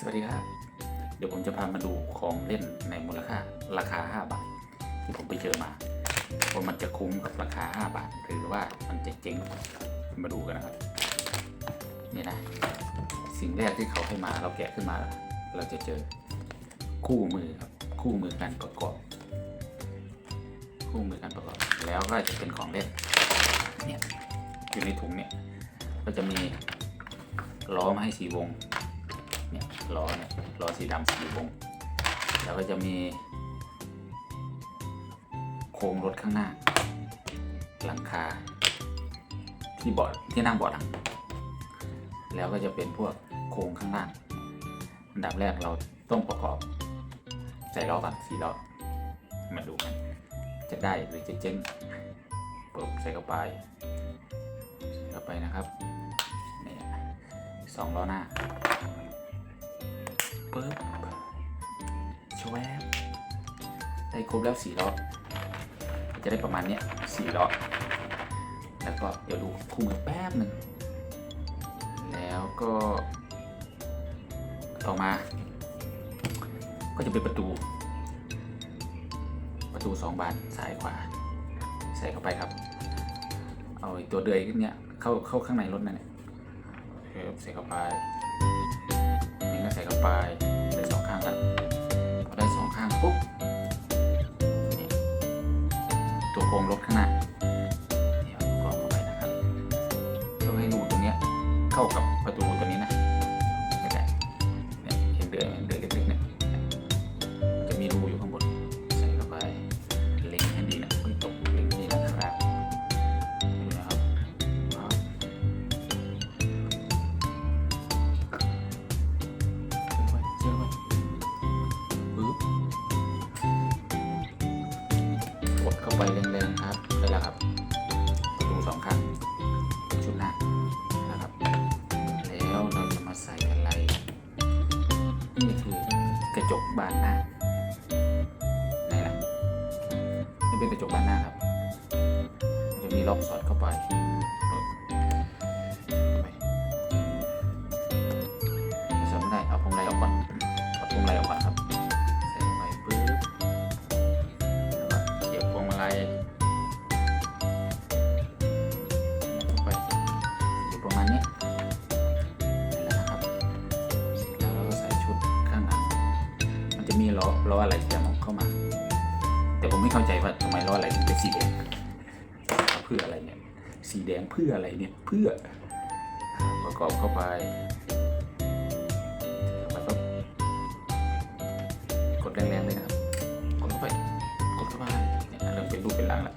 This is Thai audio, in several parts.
สวัสดีครับ เดี๋ยวผมจะพามาดูของเล่นในมูลค่าราคา 5 บาท ที่ผมไปเจอมาว่ามันจะคุ้มกับราคา 5 บาท หรือว่ามันจะเจ๊งมาดูกันนะครับ นี่นะ สิ่งแรกที่เขาให้มาเราแกะขึ้นมา เราจะเจอคู่มือครับ คู่มือการประกอบ คู่มือการประกอบ แล้วก็จะเป็นของเล่นเนี่ยอยู่ในถุงเนี่ยก็จะมีล้อมาให้สีวง เนี่ยล้อเนี่ยล้อสีดำสีวงแล้วก็จะมี โครงรถข้างหน้า หลังคา ที่เบาะที่นั่งเบาะหลัง แล้วก็จะเป็นพวกโครงข้างล่างอันดับแรกเราต้องประกอบใส่ล้อก่อนสีล้อมาดูกันจะได้หรือจะเจ๊งเปิดใส่เข้าไปใส่เข้าไปนะครับนี่สองล้อหน้า ครบแล้วสี่ล้อจะได้ประมาณนี้ยสี่ล้อแล้วก็เดี๋ยวดูคู่มือแป๊บหนึ่งแล้วก็ต่อมา ก็จะเป็นประตู ประตูสองบานซ้ายขวา ใส่เข้าไปครับ เอาตัวเดือยเนี้ยเข้าเข้าข้างในรถนั่นแหละเออใส่เข้าไปนี่ก็ใส่เข้าไป โครงรถข้างหน้าเดี๋ยวกรองเข้าไปนะครับเพื่อให้รูตรงเนี้ยเข้ากับประตูตัวนี้นะไม่ได้เนี่ยเห็นเดือยเดือยเล็กๆเนี่ยจะมีรูอยู่ข้างบนใส่เข้าไปเล็งให้ดีนะไม่ตกเล็งดีนะครับดูนะครับครับเชื่อไหมปึ๊บกดเข้าไปแรงๆครับได้ แล้วครับประตูสองข้างชุดหน้านะครับ แล้วเราจะมาใส่อะไรนี่คือกระจกบานหน้าไหนล่ะนี่เป็นกระจกบานหน้าครับจะมีล็อกสอดเข้าไปปึ๊บเข้าไปสำได้เอาพวงมาลัยออกก่อนเอาพวงมาลัยออกก่อน ล้อล้ออะไรจะมองเข้ามา แต่ผมไม่เข้าใจว่าทำไมล้ออะไรถึงเป็นสีแดงเพื่ออะไรเนี่ยสีแดงเพื่ออะไรเนี่ยเพื่อประกอบเข้าไปแล้วก็กดแรงๆเลยนะครับกดเข้าไปกดเข้าไปเนี่ยเริ่มเป็นรูปเป็นร่างแล้ว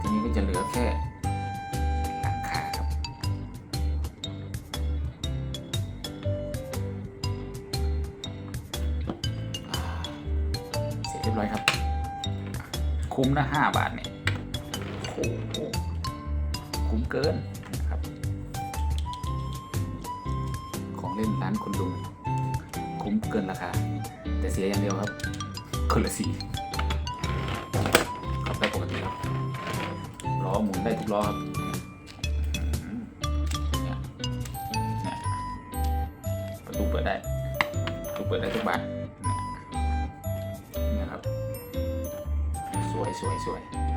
ทีนี้ก็จะเหลือแค่ เร็จเรียบร้อยครับ คุ้มนะห้าบาทเนี่ยโอ้โหคุ้มเกินนะครับ ของเล่นร้านคุณลุงคุ้มเกินราคา แต่เสียอย่างเดียวครับ คนละสีขับได้ปกติครับล้อหมุนได้ทุกล้อครับเนี่ยเนี่ยประตูเปิดได้ประตูเปิดได้ทุกบาน สวยๆ